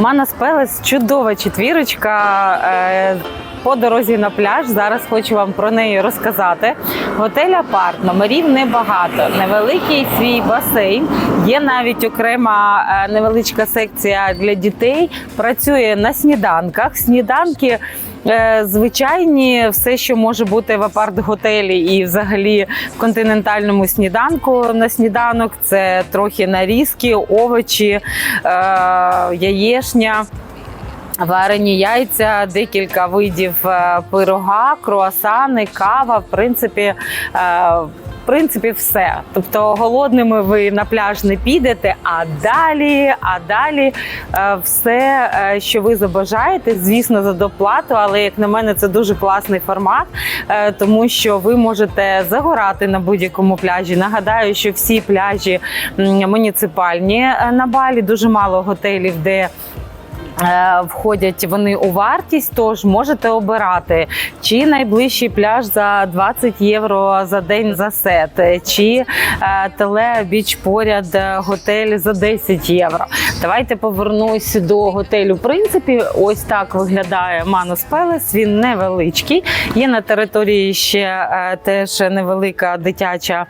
Манас Пелес чудова четвірочка. е, По дорозі на пляж. Зараз хочу вам про неї розказати. Готель апарт, номерів небагато. Невеликий свій басейн. Є навіть окрема е, невеличка секція для дітей. Працює на сніданках. Сніданки. Е, Звичайні, все, що може бути в апарт-готелі і взагалі в континентальному сніданку на сніданок, це трохи нарізки, овочі, е, яєшня. Варені яйця, декілька видів е, пирога, круасани, кава. В принципі, е, в принципі, все. Тобто голодними ви на пляж не підете, а далі, а далі е, все, що ви забажаєте, звісно, за доплату. Але як на мене, це дуже класний формат, тому що ви можете загорати на будь-якому пляжі. Нагадаю, що всі пляжі муніципальні на Балі, дуже мало готелів, де Входять вони у вартість, тож можете обирати чи найближчий пляж за 20 євро за день за сет, чи е, телебіч поряд е, готель за 10 євро. Давайте повернусь до готелю. В принципі, ось так виглядає Манус Пелес. Він невеличкий. Є на території ще е, теж невелика дитяча,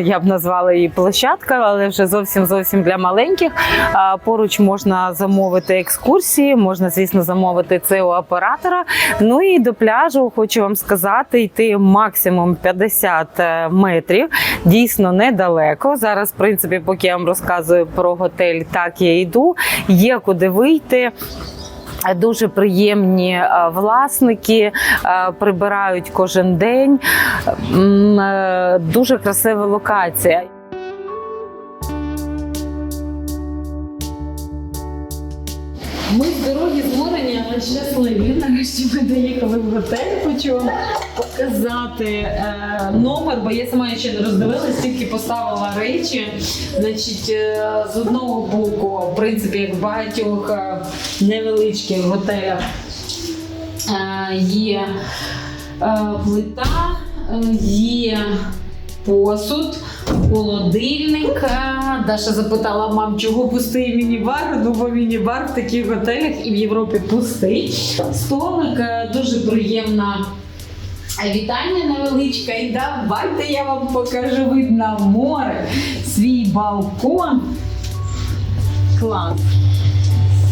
я б назвала її площадка, але вже зовсім зовсім для маленьких. Поруч можна замовити екскурсії, можна, звісно, замовити це у оператора. Ну і до пляжу хочу вам сказати, йти максимум 50 метрів. Дійсно недалеко. Зараз, в принципі, поки я вам розказую про готель, так я йду. Є куди вийти. Дуже приємні е, власники, е, прибирають кожен день. Е, Дуже красива локація. Ми з дороги зморені, але щасливі. Нарешті ми доїхали в готель. Хочу вам показати е, номер, бо я сама ще не роздивилась, тільки поставила речі. Значить, е, з одного боку, в принципі, як в багатьох е, невеличких готелях е, є е, плита, е, є посуд, холодильник. Е, Даша запитала мам, чого пустий міні-бар? Ну, бо міні-бар в таких готелях і в Європі пустий. Столик е, дуже приємна. Вітання невеличка, і давайте я вам покажу вид на море, свій балкон. Клас.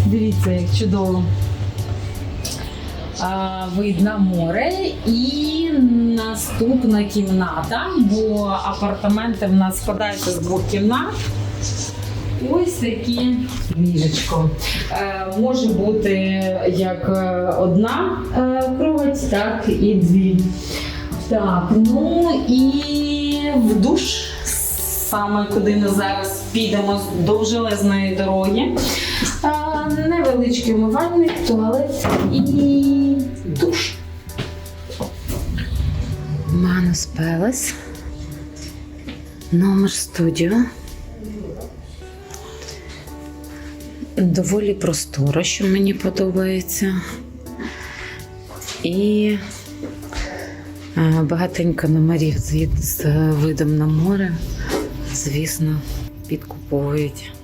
Дивіться, як чудово. А, вид на море і наступна кімната, бо апартаменти в нас складаються з двох кімнат. Ось такі ліжечко. Е, може бути як е, одна е, кровать, так і дві. Так, ну і в душ, саме куди ми зараз підемо з довжелезної дороги. Невеличкий умивальник, туалет і душ. Манус Пелес. Номер студіо. Доволі просторо, що мені подобається. І е, багатенько номерів з видом на море, звісно, підкуповують.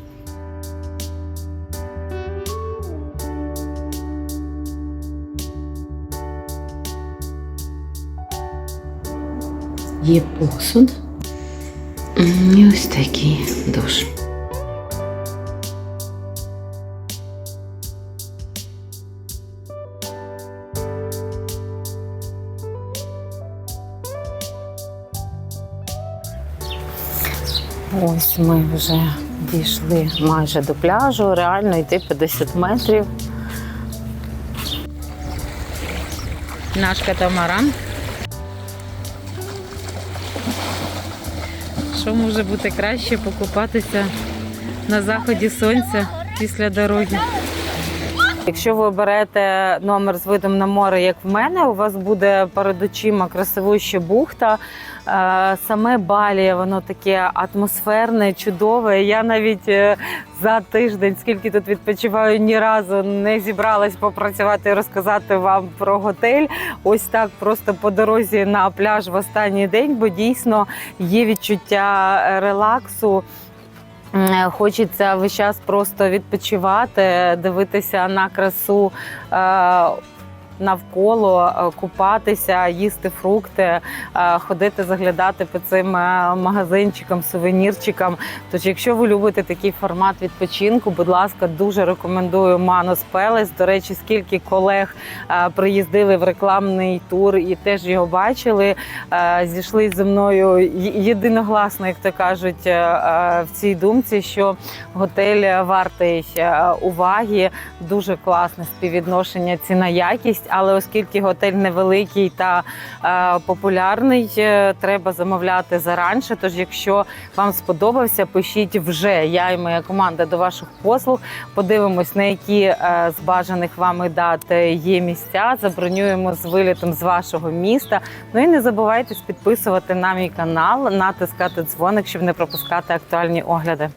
Є посуд. І ось такий душ. Ось ми вже дійшли майже до пляжу, реально йти 50 метрів. Наш катамаран. Що може бути краще покупатися на заході сонця після дороги? Якщо ви берете номер з видом на море, як в мене, у вас буде перед очима красивуща бухта. Е, Саме Балі, воно таке атмосферне, чудове. Я навіть е, за тиждень, скільки тут відпочиваю, ні разу не зібралась попрацювати і розказати вам про готель. Ось так просто по дорозі на пляж в останній день, бо дійсно є відчуття е, релаксу. М, Хочеться весь час просто відпочивати, дивитися на красу. Навколо е, купатися, їсти фрукти, е, ходити, заглядати по цим е, магазинчикам, сувенірчикам. Тож, якщо ви любите такий формат відпочинку, будь ласка, дуже рекомендую Манус Пелес. До речі, скільки колег приїздили в рекламний тур і теж його бачили, зійшли зі мною єдиногласно, як то кажуть, в цій думці, що готель вартий уваги, дуже класне співвідношення ціна якість. Але оскільки готель невеликий та е, популярний, е, треба замовляти заранше. Тож, якщо вам сподобався, пишіть вже я і моя команда до ваших послуг. Подивимось, на які е, з бажаних вами дат є місця. Забронюємо з вилітом з вашого міста. Ну і не забувайте підписувати на мій канал, натискати дзвоник, щоб не пропускати актуальні огляди.